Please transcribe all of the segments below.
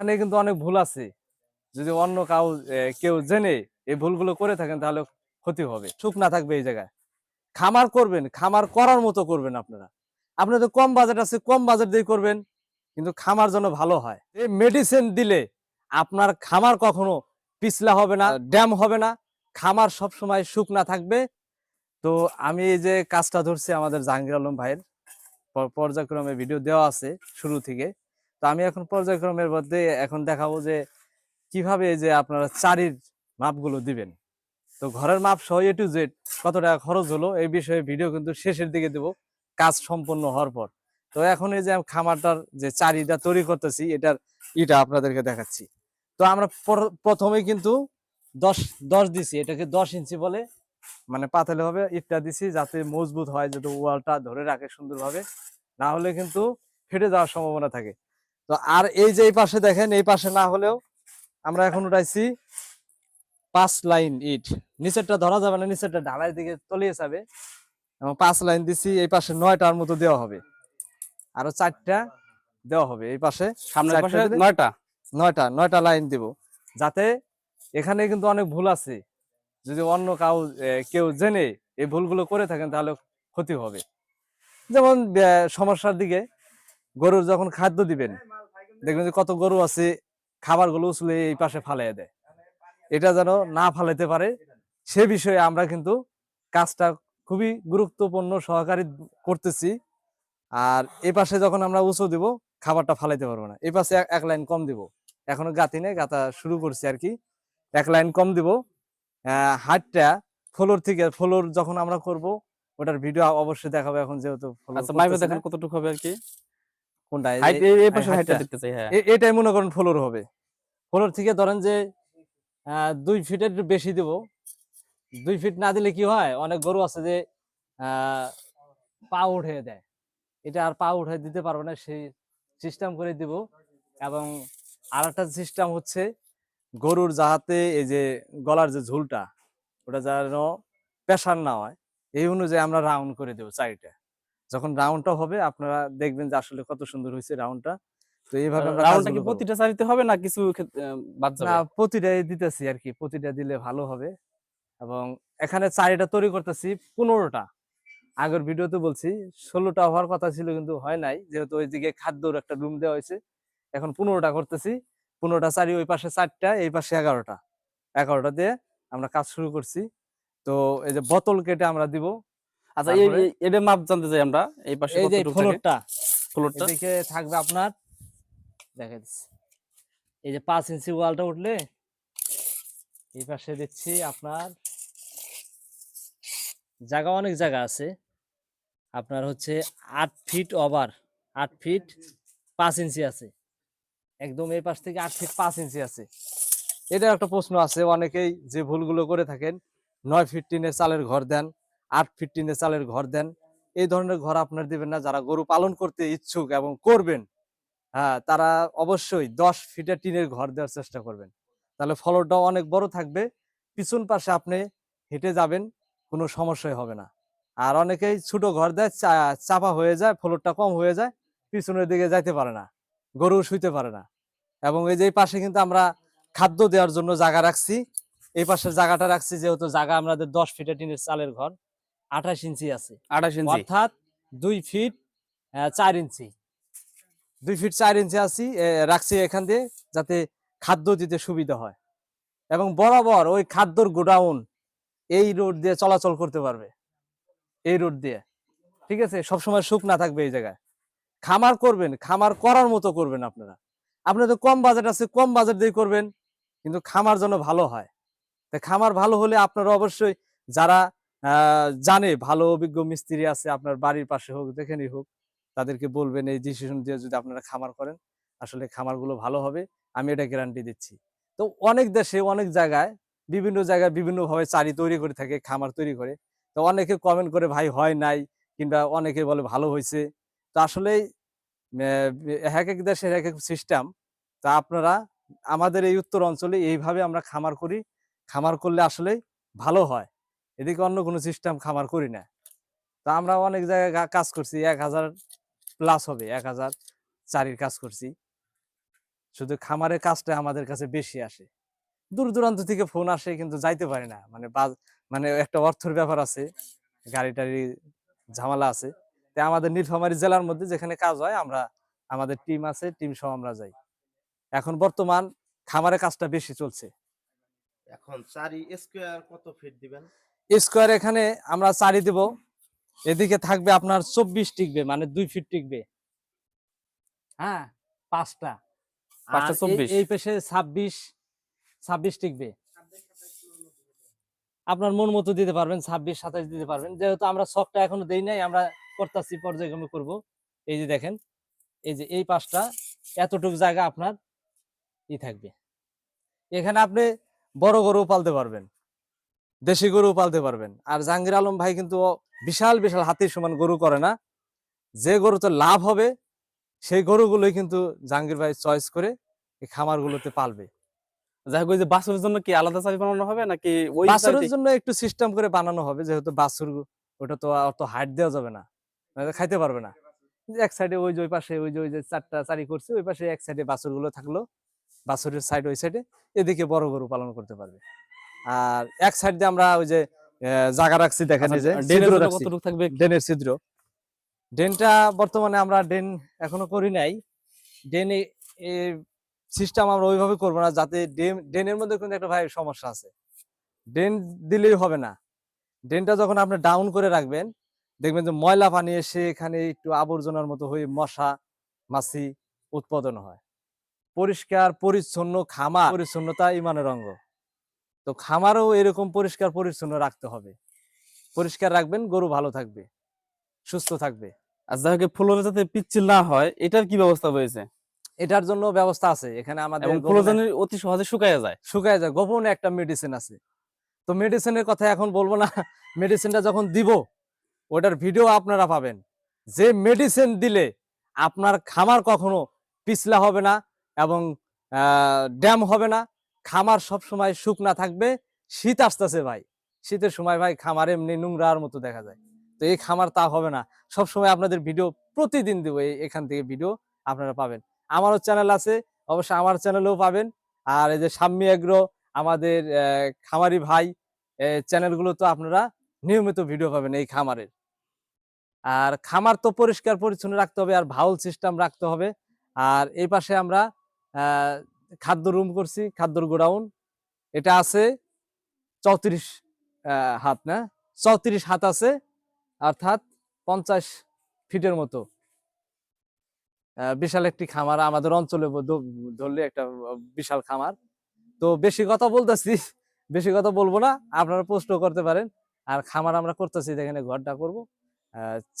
এখানে কিন্তু অনেক ভুল আছে। যদি অন্য কাউ কেউ জেনে এই ভুলগুলো করে থাকেন, তাহলে ক্ষতি হবে। সুখ না থাকবে এই জায়গায়। খামার করবেন, খামার করার মতো করবেন আপনারা। আপনার আপনাদের কম বাজেট আছে, কম বাজেট দিয়ে করবেন, কিন্তু খামার জন্য ভালো হয়। এই মেডিসিন দিলে আপনার খামার কখনো পিছলা হবে না, ড্যাম হবে না। খামার সব সময় শুকনা থাকবে। তো আমি এই যে কাজটা ধরছি আমাদের জাহাঙ্গীর আলম ভাইয়ের পর্যায়ক্রমে ভিডিও দেওয়া আছে শুরু থেকে। তো আমি এখন পর্যায়ক্রমের মধ্যে এখন দেখাবো যে কীভাবে যে আপনারা চারির মাপগুলো দিবেন। তো ঘরের মাপ সহ এ টু জেড কত টাকা খরচ হলো এই বিষয়ে ভিডিও কিন্তু শেষের দিকে দেব, কাজ সম্পন্ন হওয়ার পর। তো এখন এই যে খামারটার যে চারিটা তৈরি করতেছি, এটার ইটা আপনাদেরকে দেখাচ্ছি। তো আমরা প্রথমে কিন্তু দশ দশ দিছি, এটাকে দশ ইঞ্চি বলে মানে পাতালে হবে ইটটা দিছি যাতে মজবুত হয়, যাতে ওয়ালটা ধরে রাখে সুন্দরভাবে। না হলে কিন্তু ফেটে যাওয়ার সম্ভাবনা থাকে। তো আর এই যে এই পাশে দেখেন এই পাশে না হলেও আমরা এখন উঠাইছি পাঁচ লাইন ইট। নিচেরটা ধরা যাবে না নিচেরটা ঢালাই দিকে তলিয়ে যাবে। এবং পাঁচ লাইন দিছি এই পাশে নয়টার মতো দেওয়া হবে। আরও চারটা দেওয়া হবে এই পাশে। সামনের পাশে নয়টা? নয়টা নয়টা লাইন দিব। যাতে এখানে কিন্তু অনেক ভুল আছে। যদি অন্য কাউ কেউ জেনে এই ভুলগুলো করে থাকেন তাহলে ক্ষতি হবে। যেমন সমস্যার দিকে গরুর যখন খাদ্য দিবেন দেখবেন যে কত গরু আছে খাবারগুলো উছলে এই পাশে ফালাই দেয়। এটা যেন না ফালাইতে পারে সে বিষয়ে আমরা কিন্তু কাজটা খুবই গুরুত্বপূর্ণ সহকারী করতেছি। আর এই পাশে যখন আমরা উঁচু দিব খাবারটা ফালাইতে পারব না। এই পাশে এক- লাইন কম দিব। এখনও গাতি নেই গাতা শুরু করছি আর কি। এক লাইন কম দিব। আহ, হাটটা ফ্লোর থেকে ফ্লোর যখন আমরা করব ওটার ভিডিও অবশ্যই দেখাবো এখন যেহেতু আচ্ছা দেখেন কতটুকু হবে আর কি। কোনটা? এই- হাইট এই পাশে হাইটটা হাইটটা। দেখতে চাই হ্যাঁ। এ- এটাই মনে করেন ফ্লোর হবে। ফ্লোর থেকে ধরেন যে দুই ফিটের একটু বেশি দিব। দুই ফিট না দিলে কি হয়? অনেক গরু আছে যে পা উঠে দেয়। এটা আর পা উঠে দিতে পারবে না সেই সিস্টেম করে দিব। এবং আর একটা সিস্টেম হচ্ছে গরুর যাহাতে এই যে গলার যে ঝুলটা ওটা যেন প্রেশার না হয় এই অনুযায়ী আমরা রাউন্ড করে দেবো চারিটা। যখন রাউন্ডটা হবে আপনারা দেখবেন যে আসলে কত সুন্দর হয়েছে রাউন্ডটা তো এইভাবে রাউন্ডটা কি প্রতিটা সারিতে হবে না কিছু না প্রতিটাই দিতেছি আর কি। প্রতিটা দিলে ভালো হবে। এবং এখানে চারিটা তৈরি করতেছি পনেরোটা। আগের ভিডিওতে বলছি ষোলোটা হওয়ার কথা ছিল কিন্তু হয় নাই। যেহেতু ওই দিকে খাদ্যর একটা রুম দেওয়া হয়েছে এখন পনেরোটা করতেছি। পনেরোটা চারি ওই পাশে চারটা এই পাশে এগারোটা। এগারোটা দিয়ে আমরা কাজ শুরু করছি। তো এই যে বোতল কেটে আমরা দিব। আচ্ছা এই এটার মাপ জানতে চাই আমরা এই পাশে এই যে ফ্লোরটা। ফ্লোরটা? এদিকে থাকবে আপনার দেখা দিচ্ছি এই যে পাঁচ ইঞ্চি ওয়ালটা উঠলে এই পাশে দিচ্ছি আপনার জায়গা অনেক জায়গা আছে। আপনার হচ্ছে আট ফিট ওভার আট ফিট পাঁচ ইঞ্চি আছে। একদম এই পাশ থেকে আট ফিট পাঁচ ইঞ্চি আছে। এটা একটা প্রশ্ন আছে অনেকেই যে ভুলগুলো করে থাকেন নয় ফিট টিনের চালের ঘর দেন আট ফিট টিনের চালের ঘর দেন। এই ধরনের ঘর আপনার দিবেন না, যারা গরু পালন করতে ইচ্ছুক এবং করবেন হ্যাঁ তারা অবশ্যই দশ ফিটের টিনের ঘর দেওয়ার চেষ্টা করবেন। তাহলে ফলনটাও অনেক বড় থাকবে, পিছন পাশে আপনি হেঁটে যাবেন, কোনো সমস্যাই হবে না। আর অনেকেই ছোট ঘর দেয় চাপা হয়ে যায়, ফলনটা কম হয়ে যায়, পিছনের দিকে যাইতে পারে না গরু শুইতে পারে না। এবং এই যে পাশে কিন্তু আমরা খাদ্য দেওয়ার জন্য জায়গা রাখছি, এই পাশের জায়গাটা রাখছি, যেহেতু জায়গা আমাদের দশ ফিটের টিনের চালের ঘর আঠাশ ইঞ্চি আছে। আঠাশ ইঞ্চি। অর্থাৎ দুই ফিট চার ইঞ্চি। দুই ফিট চার ইঞ্চি আছি রাখছি এখান দিয়ে যাতে খাদ্য দিতে সুবিধা হয়। এবং বরাবর ওই খাদ্যর গোডাউন এই রোড দিয়ে চলাচল করতে পারবে। এই রোড দিয়ে। ঠিক আছে? সবসময় সুখ না থাকবে এই জায়গায়। খামার করবেন খামার করার মতো করবেন আপনারা। আপনাদের কম বাজেট আছে কম বাজেট দিয়ে করবেন কিন্তু খামার যেন ভালো হয়। তা খামার ভালো হলে আপনারা অবশ্যই যারা জানে, ভালো, অভিজ্ঞ মিস্ত্রি আছে, আপনার বাড়ির পাশে হোক, যেখানেই হোক, তাদেরকে বলবেন, এই ডিসিশন দিয়ে যদি আপনারা খামার করেন, আসলে খামারগুলো ভালো হবে, আমি এটা গ্যারান্টি দিচ্ছি। তো অনেক দেশে, অনেক জায়গায়, বিভিন্ন জায়গায় বিভিন্ন ভাবে চারি তৈরি করে থাকে, খামার তৈরি করে। তো অনেকে কমেন্ট করে, ভাই, হয় নাই, কিংবা অনেকে বলে, ভালো হয়েছে। তো আসলে এক এক দেশের এক এক সিস্টেম তা আপনারা, আমাদের এই উত্তর অঞ্চলে এইভাবে আমরা খামার করি। খামার করলে আসলে ভালো হয়। এদিকে অন্য কোনো সিস্টেম খামার করি না। তা আমরা অনেক জায়গায় কাজ করছি, এক হাজার প্লাস হবে, এক হাজার চারির কাজ করছি। শুধু খামারের কাজটা আমাদের কাছে বেশি আসে। দূর দূরান্ত থেকে ফোন আসে কিন্তু যাইতে পারি না। মানে মানে একটা অর্থের ব্যাপার আছে, গাড়ি টাড়ি ঝামেলা আছে। তাই আমাদের নীলফামারী জেলার মধ্যে যেখানে কাজ হয়, আমরা আমাদের টিম আছে টিম সহ আমরা যাই। এখন বর্তমান খামারের কাজটা বেশি চলছে। এখন চারি স্কোয়ার কত ফিট দিবেন? স্কোয়ার এখানে আমরা চারি দেব। এদিকে থাকবে আপনার চব্বিশ টিকবে মানে দুই ফিট টিকবে। হ্যাঁ পাঁচটা। এই- পেশে ছাব্বিশ ছাব্বিশ টিকবে। আপনার মন মতো দিতে পারবেন ছাব্বিশ সাতাশ দিতে পারবেন। যেহেতু আমরা শখটা এখনও দেই নাই আমরা করতেছি পর্যায়ক্রমে করব। এই যে দেখেন এই যে এই পাঁচটা এতটুকু জায়গা আপনার ই থাকবে। এখানে আপনি বড় গরু পালতে পারবেন। দেশি গরু পালতে পারবেন। আর জাহাঙ্গীর আলম ভাই কিন্তু বিশাল বিশাল হাতির সমান গরু করে না। যে গরুতে লাভ হবে সেই গরুগুলোই কিন্তু জাহাঙ্গীর ভাই চয়েস করে এই খামারগুলোতে পালবে। যাই হোক যে বাছুরের জন্য কি আলাদা চাবি বানানো হবে নাকি ওই বাছুরের জন্য একটু সিস্টেম করে বানানো হবে যেহেতু বাছুর ওটা তো অত হাইট দেওয়া যাবে না। খাইতে পারবে না। এক সাইডে ওই যে ওই পাশে ওই যে ওই যে চারটা চারি করছে ওই পাশে এক সাইডে বাছুরগুলো থাকল। বাছুরের সাইড ওই সাইডে এদিকে বড় গরু পালন করতে পারবে। আর এক সাইড দিয়ে আমরা ওই যে জায়গা রাখছি দেখেন যে আচ্ছা, ছিদ্র রাখছি। কতটুকু থাকবে? ডেনের ছিদ্র। ডেনটা বর্তমানে আমরা ডেন এখনও করি নাই। ডেনে সিস্টেম আমরা ওইভাবে করব না যাতে ডেন- ডেনের মধ্যে কিন্তু একটা ভাই সমস্যা আছে। ডেন দিলেই হবে না। ডেনটা যখন আপনি ডাউন করে রাখবেন দেখবেন যে ময়লা পানি এসে এখানে একটু আবর্জনার মতো হয়ে মশা মাছি উৎপাদন হয়। পরিষ্কার পরিচ্ছন্ন খামা পরিচ্ছন্নতা ইমানের অঙ্গ। তো খামারও এরকম পরিষ্কার পরিচ্ছন্ন রাখতে হবে। পরিষ্কার রাখবেন গরু ভালো থাকবে সুস্থ থাকবে। আর যাই হোক ফুলনে যাতে পিচ্ছিল না হয় এটার কি ব্যবস্থা হয়েছে এটার জন্য ব্যবস্থা আছে। এখানে আমাদের ফুলজানি অতি সহজে শুকায় যায়। শুকায় যায়। গোপনে একটা মেডিসিন আছে। তো মেডিসিনের কথা এখন বলব না। মেডিসিনটা যখন দিব ওটার ভিডিও আপনারা পাবেন। যে মেডিসিন দিলে আপনার খামার কখনো পিছলা হবে না এবং ড্যাম হবে না। খামার সব সময় শুকনা থাকবে, শীত আসতেছে ভাই। শীতের সময় ভাই খামার এমনি নোংরার মতো দেখা যায়। তো এই খামার তা হবে না। সব সময় আপনাদের ভিডিও প্রতিদিন দেবো এখান থেকে ভিডিও আপনারা পাবেন। আমারও চ্যানেল আছে অবশ্যই আমার চ্যানেলেও পাবেন। আর এই যে সাম্মি এগ্রো, আমাদের খামারি ভাই চ্যানেলগুলো তো আপনারা নিয়মিত ভিডিও পাবেন এই খামারের। আর খামার তো পরিষ্কার পরিচ্ছন্ন রাখতে হবে আর ভাউল সিস্টেম রাখতে হবে। আর এই পাশে আমরা খাদ্য রুম করছি, খাদ্যর গোডাউন। এটা আছে চৌত্রিশ হাত, না? চৌত্রিশ হাত আছে, অর্থাৎ পঞ্চাশ ফিটের মতো। বিশাল একটি খামার, আমাদের অঞ্চলে ধরলে একটা বিশাল খামার। তো বেশি কথা বলতেছি, বেশি কথা বলব না, আপনারা প্রশ্ন করতে পারেন। আর খামার আমরা করতেছি এখানে ঘরটা করব।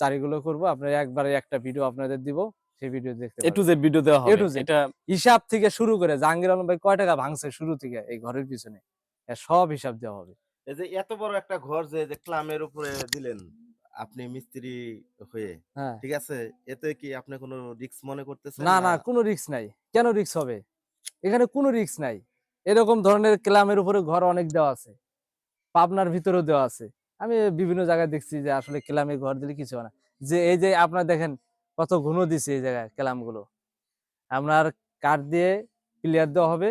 চারিগুলো করব, আপনার একবারে একটা ভিডিও আপনাদের দিব। সেই ভিডিও দেখতে এ টু জেড ভিডিও দেওয়া হবে। এটা হিসাব থেকে শুরু করে জাহাঙ্গীর আলম ভাই কয় টাকা ভাঙছে শুরু থেকে এই ঘরের পিছনে? সব হিসাব দেওয়া হবে। এই যে এত বড় একটা ঘর যে যে ক্লামের উপরে দিলেন আপনি মিস্ত্রি হয়ে হ্যাঁ। ঠিক আছে? এতে কি আপনি কোনো রিস্ক মনে করতেছেন না না কোনো রিস্ক নাই। কেন রিস্ক হবে? এখানে কোনো রিস্ক নাই। এরকম ধরনের ক্লামের উপরে ঘর অনেক দেওয়া আছে। পাবনার ভিতরেও দেওয়া আছে। আমি বিভিন্ন জায়গায় দেখছি যে আসলে ক্লামে ঘর দিলে কিছু হয় না। যে এই যে আপনার দেখেন কত ঘন দিছে এই জায়গায় ক্লামগুলো। আপনার কাঠ দিয়ে ক্লিয়ার দেওয়া হবে।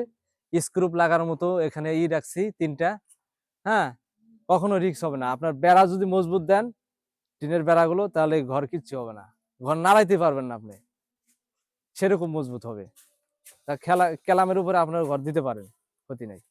স্ক্রুপ লাগার মতো এখানে ই রাখছি তিনটা। হ্যাঁ? কখনো রিস্ক হবে না। আপনার বেড়া যদি মজবুত দেন, টিনের বেড়াগুলো, তাহলে ঘর কিচ্ছু হবে না। ঘর নাড়াইতে পারবেন না আপনি। সেরকম মজবুত হবে। তা খেলা ক্যালামের উপরে আপনার ঘর দিতে পারেন। ক্ষতি নেই।